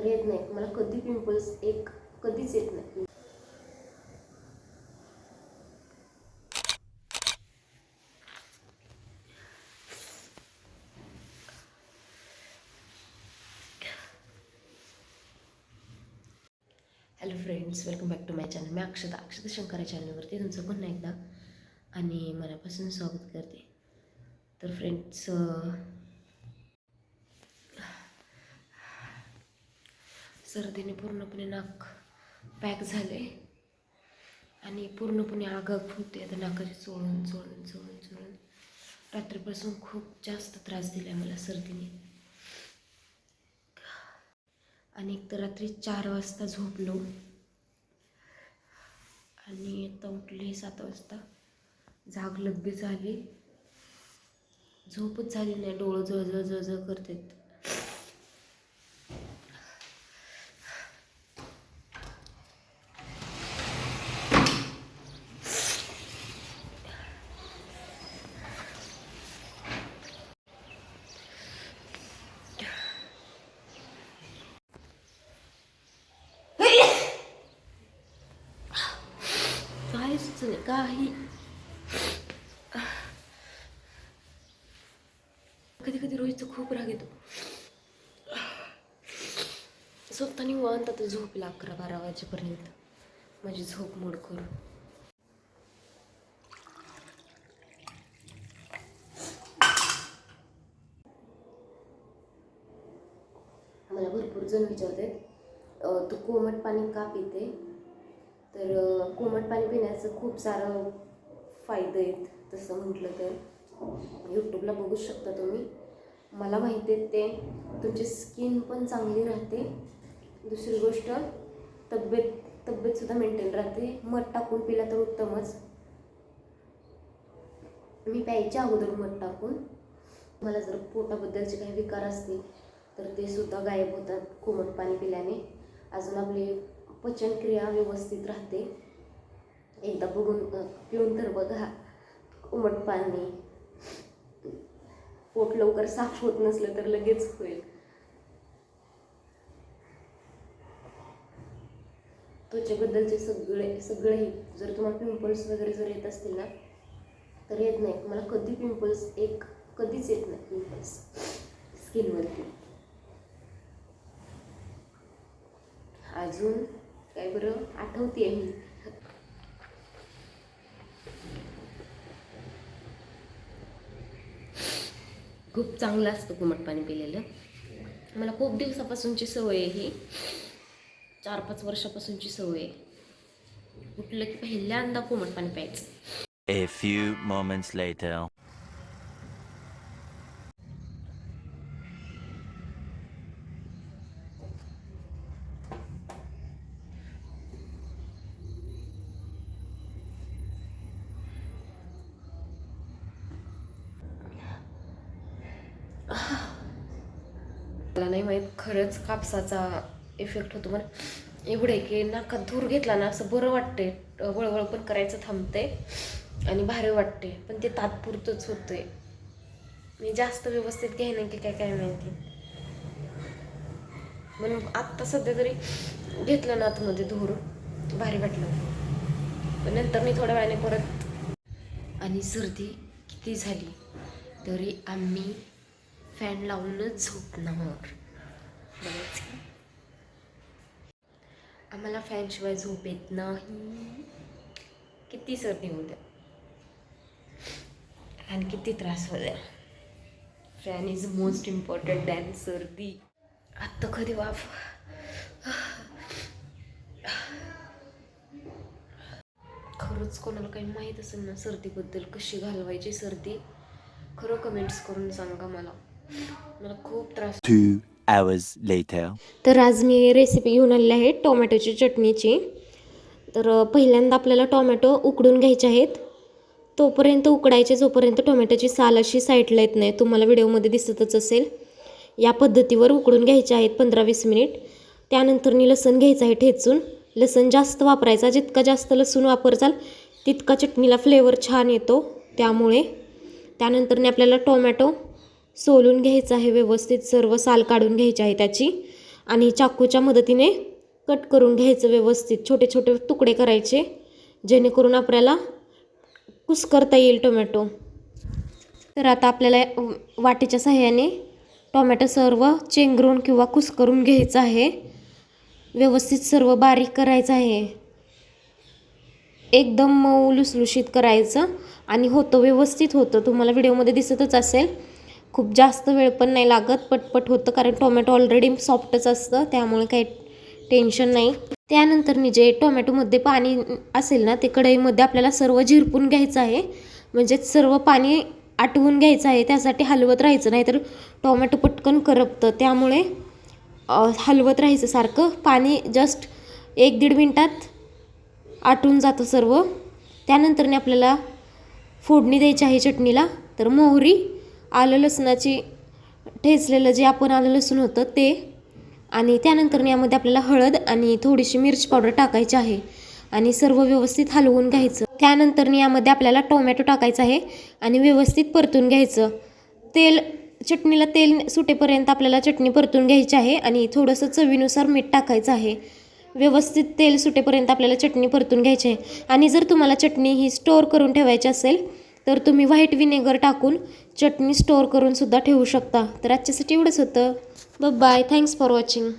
तर येत नाही. मला कधी पिंपल्स एक कधीच येत नाही. Hello friends welcome back to my channel मी अक्षता. अक्षता शंकर या चॅनलवरती तुमचं पुन्हा एकदा आणि मनापासून स्वागत करते. तर फ्रेंड्स सर्दीने पूर्णपणे नाक पॅक झाले आणि पूर्णपणे आगाग होते. आता नाकाची चोळून चोळून चोळून चोळून. रात्रीपासून खूप जास्त त्रास दिला मला सर्दीने. आणि एक तर रात्री चार वाजता झोपलो. आणि आता उठले सात वाजता. जाग लगेच झाली झोपच झाली नाही. डोळं जळजळ जळजळ करतात काय सुचले काही. कधी कधी रोहितचा खूप राग येतो. स्वतः निवांत आता झोपला अकरा बारा वाजेपर्यंत. माझी झोप मोड करून. मला भरपूर जण विचारतात आहेत तू कोमट पाणी का पिते? तर कोमट पाणी पिण्याचं खूप सारं फायदे आहेत तसं म्हटलं तर. यूट्यूबला बघू शकता तुम्ही. मला माहिती आहेत ते तुमची स्किन पण चांगली राहते. दुसरी गोष्ट तब्येत तब्येतसुद्धा मेंटेन राहते. मध टाकून पिला तर उत्तमच. मी प्यायच्या अगोदर मध टाकून. मला जर पोटाबद्दलचे काही विकार असतील तर ते सुद्धा गायब होतात कोमट पाणी पिल्याने. अजून आपले पचनक्रिया व्यवस्थित राहते. एकदा बघून पिऊन तर बघा. उमट पाणी. पोट लवकर साफ होत नसलं तर लगेच होईल. त्वचेबद्दलचे सगळे सगळेही जर तुम्हाला पिंपल्स वगैरे जर येत असतील ना तर येत नाही. मला कधी पिंपल्स एक कधीच येत नाही पिंपल्स स्किनवरती अजून काय बरं? आठवते मी. खूप चांगलं असतं घुमट पाणी पिलेलं. मला खूप दिवसापासूनची सवय आहे ही. चार पाच वर्षापासूनची सवय आहे. उठलं की पहिल्यांदा कोमट पाणी प्यायचं. A few moments later. मला नाही माहीत खरंच कापसाचा इफेक्ट होतो. पण एवढं आहे की नाकात धूर घेतला ना असं बरं वाटते वळवळ पण करायचं थांबते आणि भारी वाटते पण ते तात्पुरतंच होतंय. मी जास्त व्यवस्थित घ्याय की काय काय माहिती म्हणून आत्ता सध्या तरी घेतलं ना आतमध्ये धूर. भारी वाटलं. पण नंतर मी थोड्या वेळाने परत आणि सर्दी किती झाली तरी आम्ही फॅन लावूनच झोपणार. बघायचं आम्हाला फॅनशिवाय झोप येत नाही. किती सर्दी होऊ द्या. आणि किती त्रास होऊ द्या. Fan is most important than सर्दी. आत्ता कधी वाफ? खरंच कोणाला काही माहीत असेल ना सर्दीबद्दल कशी घालवायची सर्दी? खरं कमेंट्स करून सांगा मला. मला खूप त्रास Two hours later. तर आज मी रेसिपी घेऊन आलेली आहे टोमॅटोची चटणीची. तर पहिल्यांदा आपल्याला टोमॅटो उकडून घ्यायचे आहेत. तोपर्यंत उकडायचे जोपर्यंत टोमॅटोची साल अशी साईडला येत नाही तुम्हाला व्हिडिओमध्ये दिसतच असेल. या पद्धतीवर उकडून घ्यायचे आहेत पंधरा वीस मिनिट त्यानंतरनी लसण घ्यायचं आहे ठेचून. लसण जास्त वापरायचा जितका जास्त लसूण वापरचाल तितका चटणीला फ्लेवर छान येतो त्यामुळे. त्यानंतरने आपल्याला टोमॅटो सोलून घ्यायचं आहे व्यवस्थित सर्व साल काढून घ्यायची आहे त्याची. आणि चाकूच्या मदतीने कट करून घ्यायचं व्यवस्थित. छोटे छोटे तुकडे करायचे जेणेकरून आपल्याला कुस्करता येईल टोमॅटो. तर आता आपल्याला वाटीच्या सहाय्याने टोमॅटो सर्व चेंगरून किंवा कुस्करून घ्यायचं आहे. व्यवस्थित सर्व बारीक करायचं आहे. एकदम मऊ लुसलुशीत करायचं. आणि होतं व्यवस्थित होतं. तुम्हाला व्हिडिओमध्ये दिसतच असेल. खूप जास्त वेळ पण नाही लागत पटपट होतं कारण टोमॅटो ऑलरेडी सॉफ्टच असतं त्यामुळे काही टेन्शन नाही. त्यानंतर जे टोमॅटोमध्ये पाणी असेल ना ते कढईमध्ये आपल्याला सर्व झिरपून घ्यायचं आहे. म्हणजे सर्व पाणी आटवून घ्यायचं आहे त्यासाठी हलवत राहायचं नाही तर टोमॅटो पटकन करपतं. त्यामुळे हलवत राहायचं सारखं. पाणी जस्ट एक दीड मिनटात आटून जातं सर्व. त्यानंतरने आपल्याला फोडणी द्यायची आहे चटणीला तर मोहरी आलं लसणाची ठेचलेलं जे आपण आलं लसूण होतं ते. आणि त्यानंतर यामध्ये आपल्याला हळद आणि थोडीशी मिरची पावडर टाकायची आहे. आणि सर्व व्यवस्थित हलवून घ्यायचं. त्यानंतर यामध्ये आपल्याला टोमॅटो टाकायचा आहे आणि व्यवस्थित परतून घ्यायचं. तेल चटणीला तेल सुटेपर्यंत आपल्याला चटणी परतून घ्यायची आहे आणि थोडंसं चवीनुसार मीठ टाकायचं आहे. व्यवस्थित तेल सुटेपर्यंत आपल्याला चटणी परतून घ्यायची आहे. आणि जर तुम्हाला चटणी ही स्टोअर करून ठेवायची असेल तर तुम्ही व्हाईट विनेगर टाकून चटणी स्टोअर करून सुद्धा ठेवू शकता. तर आजच्यासाठी एवढंच होतं. ब बाय थँक्स फॉर वॉचिंग